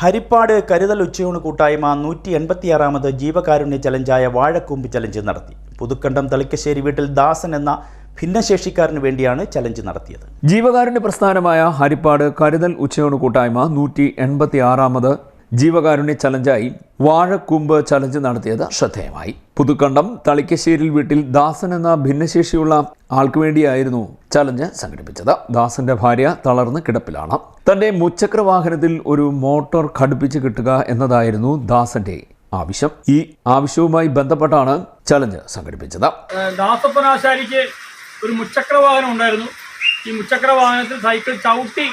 ഹരിപ്പാട് കരുതൽ ഉച്ചയൂണ് കൂട്ടായ്മ നൂറ്റി എൺപത്തിയാറാമത് ജീവകാരുണ്യ ചലഞ്ചായ വാഴക്കൂമ്പ് ചലഞ്ച് നടത്തി. പുതുക്കണ്ടം തളിക്കശ്ശേരി വീട്ടിൽ ദാസൻ എന്ന ഭിന്നശേഷിക്കാരന് വേണ്ടിയാണ് ചലഞ്ച് നടത്തിയത്. ജീവകാരുണ്യ പ്രസ്ഥാനമായ ഹരിപ്പാട് കരുതൽ ഉച്ചയൂണ് കൂട്ടായ്മ നൂറ്റി എൺപത്തി ആറാമത് ജീവകാരുണ്യ ചലഞ്ചായി വാഴക്കൂമ്പ് ചലഞ്ച് നടത്തിയത് ശ്രദ്ധേയമായി. പുതുക്കണ്ടം തളിക്കശ്ശേരിൽ വീട്ടിൽ ദാസൻ എന്ന ഭിന്നശേഷിയുള്ള ആൾക്ക് വേണ്ടിയായിരുന്നു ചലഞ്ച് സംഘടിപ്പിച്ചത്. ദാസന്റെ ഭാര്യ തളർന്ന് കിടപ്പിലാണ്. തന്റെ മുച്ചക്ര വാഹനത്തിൽ ഒരു മോട്ടോർ ഘടിപ്പിച്ച് കിട്ടുക എന്നതായിരുന്നു ദാസന്റെ ആവശ്യം. ഈ ആവശ്യവുമായി ബന്ധപ്പെട്ടാണ് ചലഞ്ച് സംഘടിപ്പിച്ചത്. ദാസപ്പനാശാരിക്ക് ഒരു മുച്ചക്ര വാഹനം ഉണ്ടായിരുന്നു. ഈ മുച്ചക്ര വാഹനത്തിൽ സൈക്കിൾ ചവിട്ടി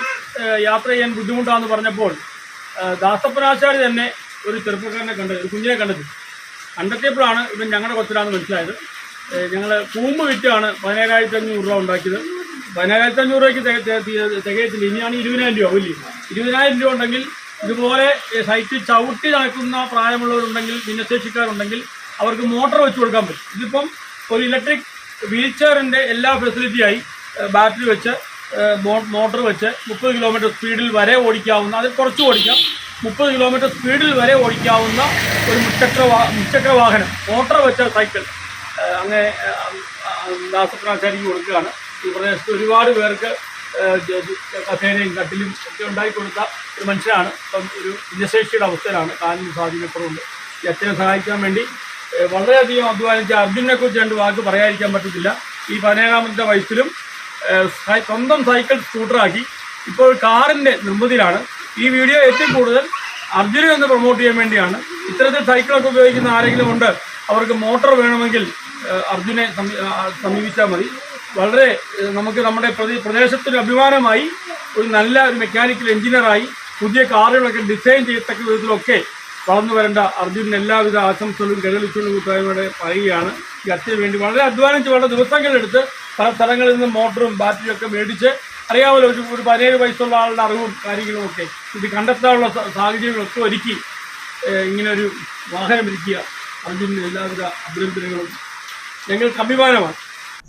യാത്ര ചെയ്യാൻ ബുദ്ധിമുട്ടാണെന്ന് പറഞ്ഞപ്പോൾ ദാസപ്പനാശാരി തന്നെ ഒരു ചെറുപ്പക്കാരനെ കണ്ടത് ഒരു കുഞ്ഞിനെ കണ്ടെത്തി കണ്ടെത്തിയപ്പോഴാണ് ഇവൻ ഞങ്ങളുടെ കൊച്ചിലാന്ന് മനസ്സിലായത്. ഞങ്ങൾ കൂമ്പ് വിറ്റാണ് പതിനേഴായിരത്തി അഞ്ഞൂറ് രൂപ ഉണ്ടാക്കിയത്. പതിനേഴായിരത്തി അഞ്ഞൂറ് രൂപയ്ക്ക് തിക- തിക- തിക- തികയത്തില്ല. ഇനിയാണ് ഇരുപതിനായിരം രൂപ വലിയ. ഇരുപതിനായിരം രൂപ ഉണ്ടെങ്കിൽ ഇതുപോലെ സൈറ്റ് ചവിട്ടി നടക്കുന്ന പ്രായമുള്ളവരുണ്ടെങ്കിൽ ഭിന്നശേഷിക്കാരുണ്ടെങ്കിൽ അവർക്ക് മോട്ടോർ വെച്ച് കൊടുക്കാൻ പറ്റും. ഇതിപ്പം ഒരു ഇലക്ട്രിക് വീൽ ചെയറിന്റെ എല്ലാ ഫെസിലിറ്റിയായി ബാറ്ററി വെച്ച് മോട്ടോർ വെച്ച് മുപ്പത് കിലോമീറ്റർ സ്പീഡിൽ വരെ ഓടിക്കാവുന്ന അതിൽ കുറച്ച് ഓടിക്കാം. മുപ്പത് കിലോമീറ്റർ സ്പീഡിൽ വരെ ഓടിക്കാവുന്ന ഒരു മുച്ചക്ര മുച്ചക്ര വാഹനം മോട്ടോർ വെച്ച സൈക്കിൾ അങ്ങനെ ദാസപ്രാചാരിക്ക് കൊടുക്കുകയാണ്. ഈ പ്രദേശത്ത് ഒരുപാട് പേർക്ക് കസേരയും കട്ടിലും ഒക്കെ ഉണ്ടാക്കി കൊടുത്ത ഒരു മനുഷ്യനാണ്. ഇപ്പം ഒരു ഭിന്നശേഷിയുടെ അവസ്ഥയിലാണ്. കാലിന് സ്വാധീനക്കുറവുണ്ട് ഈ അച്ഛനെ സഹായിക്കാൻ വേണ്ടി വളരെയധികം അധ്വാനിച്ച അർജുനെക്കുറിച്ച് രണ്ട് വാക്ക് പറയാതിരിക്കാൻ പറ്റത്തില്ല. ഈ പതിനേഴാമത്തെ വയസ്സിലും സ്വന്തം സൈക്കിൾ സ്കൂട്ടറാക്കി. ഇപ്പോൾ കാറിന്റെ നിർമ്മിതിയിലാണ്. ഈ വീഡിയോ ഏറ്റവും കൂടുതൽ അർജുനെ എന്ന് പ്രൊമോട്ട് ചെയ്യാൻ വേണ്ടിയാണ്. ഇത്തരത്തിൽ സൈക്കിളൊക്കെ ഉപയോഗിക്കുന്ന ആരെങ്കിലും ഉണ്ട് അവർക്ക് മോട്ടോർ വേണമെങ്കിൽ അർജുനെ സമീപിച്ചാൽ മതി. വളരെ നമുക്ക് നമ്മുടെ പ്രദേശത്തിന് അഭിമാനമായി ഒരു നല്ല ഒരു മെക്കാനിക്കൽ എഞ്ചിനീയറായി പുതിയ കാറുകളൊക്കെ ഡിസൈൻ ചെയ്യത്തക്ക വിധത്തിലൊക്കെ വളർന്നു വരേണ്ട അർജുനൻ എല്ലാവിധ ആശംസകളും കരളിച്ചുള്ള കൂട്ടായ്മയുടെ പറയുകയാണ്. ഈ അച്ഛന് വേണ്ടി വളരെ അധ്വാനിച്ച് വളരെ ദിവസങ്ങളെടുത്ത് പല സ്ഥലങ്ങളിൽ നിന്ന് മോട്ടറും ബാറ്ററിയും ഒക്കെ മേടിച്ച് അറിയാമല്ലോ ഒരു ഒരു പതിനേഴ് വയസ്സുള്ള ആളുടെ അറിവും കാര്യങ്ങളും ഒക്കെ. ഇത് കണ്ടെത്താനുള്ള സാഹചര്യങ്ങളൊക്കെ ഒരുക്കി ഇങ്ങനൊരു വാഹനം ഒരുക്കിയ അർജുനന് എല്ലാവിധ അഭിനന്ദനങ്ങളും ഞങ്ങൾക്ക് അഭിമാനമാണ്.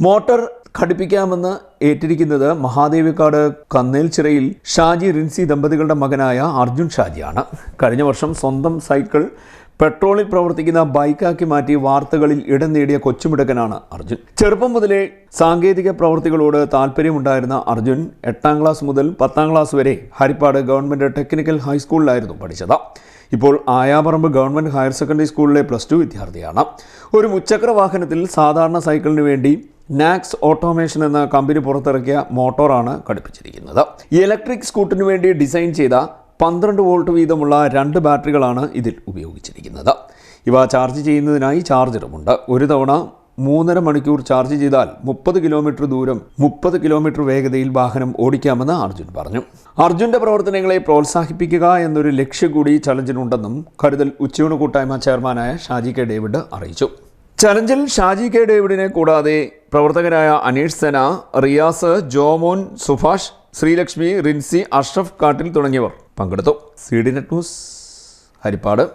മോട്ടോർ ഘടിപ്പിക്കാമെന്ന് ഏറ്റിരിക്കുന്നത് മഹാദേവിക്കാട് കന്നേൽ ചിറയിൽ ഷാജി റിൻസി ദമ്പതികളുടെ മകനായ അർജുൻ ഷാജിയാണ്. കഴിഞ്ഞ വർഷം സ്വന്തം സൈക്കിൾ പെട്രോളിൽ പ്രവർത്തിക്കുന്ന ബൈക്കാക്കി മാറ്റി വാർത്തകളിൽ ഇടം നേടിയ കൊച്ചുമിടുക്കനാണ് അർജുൻ. ചെറുപ്പം മുതലേ സാങ്കേതിക പ്രവർത്തികളോട് താല്പര്യമുണ്ടായിരുന്ന അർജുൻ എട്ടാം ക്ലാസ് മുതൽ പത്താം ക്ലാസ് വരെ ഹരിപ്പാട് ഗവൺമെന്റ് ടെക്നിക്കൽ ഹൈസ്കൂളിലായിരുന്നു പഠിച്ചത്. ഇപ്പോൾ ആയാപറമ്പ് ഗവൺമെന്റ് ഹയർ സെക്കൻഡറി സ്കൂളിലെ പ്ലസ് ടു വിദ്യാർത്ഥിയാണ്. ഒരു മുച്ചക്ര വാഹനത്തിൽ സാധാരണ സൈക്കിളിന് വേണ്ടി നാക്സ് ഓട്ടോമേഷൻ എന്ന കമ്പനി പുറത്തിറക്കിയ മോട്ടോറാണ് ഘടിപ്പിച്ചിരിക്കുന്നത്. ഇലക്ട്രിക് സ്കൂട്ടറിന് വേണ്ടി ഡിസൈൻ ചെയ്ത പന്ത്രണ്ട് വോൾട്ട് വീതമുള്ള രണ്ട് ബാറ്ററികളാണ് ഇതിൽ ഉപയോഗിച്ചിരിക്കുന്നത്. ഇവ ചാർജ് ചെയ്യുന്നതിനായി ചാർജറുമുണ്ട്. ഒരു തവണ മൂന്നര മണിക്കൂർ ചാർജ് ചെയ്താൽ മുപ്പത് കിലോമീറ്റർ ദൂരം മുപ്പത് കിലോമീറ്റർ വേഗതയിൽ വാഹനം ഓടിക്കാമെന്ന് അർജുൻ പറഞ്ഞു. അർജുന്റെ പ്രവർത്തനങ്ങളെ പ്രോത്സാഹിപ്പിക്കുക എന്നൊരു ലക്ഷ്യം കൂടി ചലഞ്ചിനുണ്ടെന്നും കരുതൽ ഉച്ചയൂണ് കൂട്ടായ്മ ചെയർമാനായ ഷാജി കെ ഡേവിഡ് അറിയിച്ചു. ചലഞ്ചിൽ ഷാജി കെ ഡേവിഡിനെ കൂടാതെ പ്രവർത്തകരായ അനീഷ് സെന റിയാസ് ജോമോൻ സുഭാഷ് ശ്രീലക്ഷ്മി റിൻസി അഷ്റഫ് കാട്ടിൽ തുടങ്ങിയവർ പങ്കെടുത്തു. C D net news Haripad.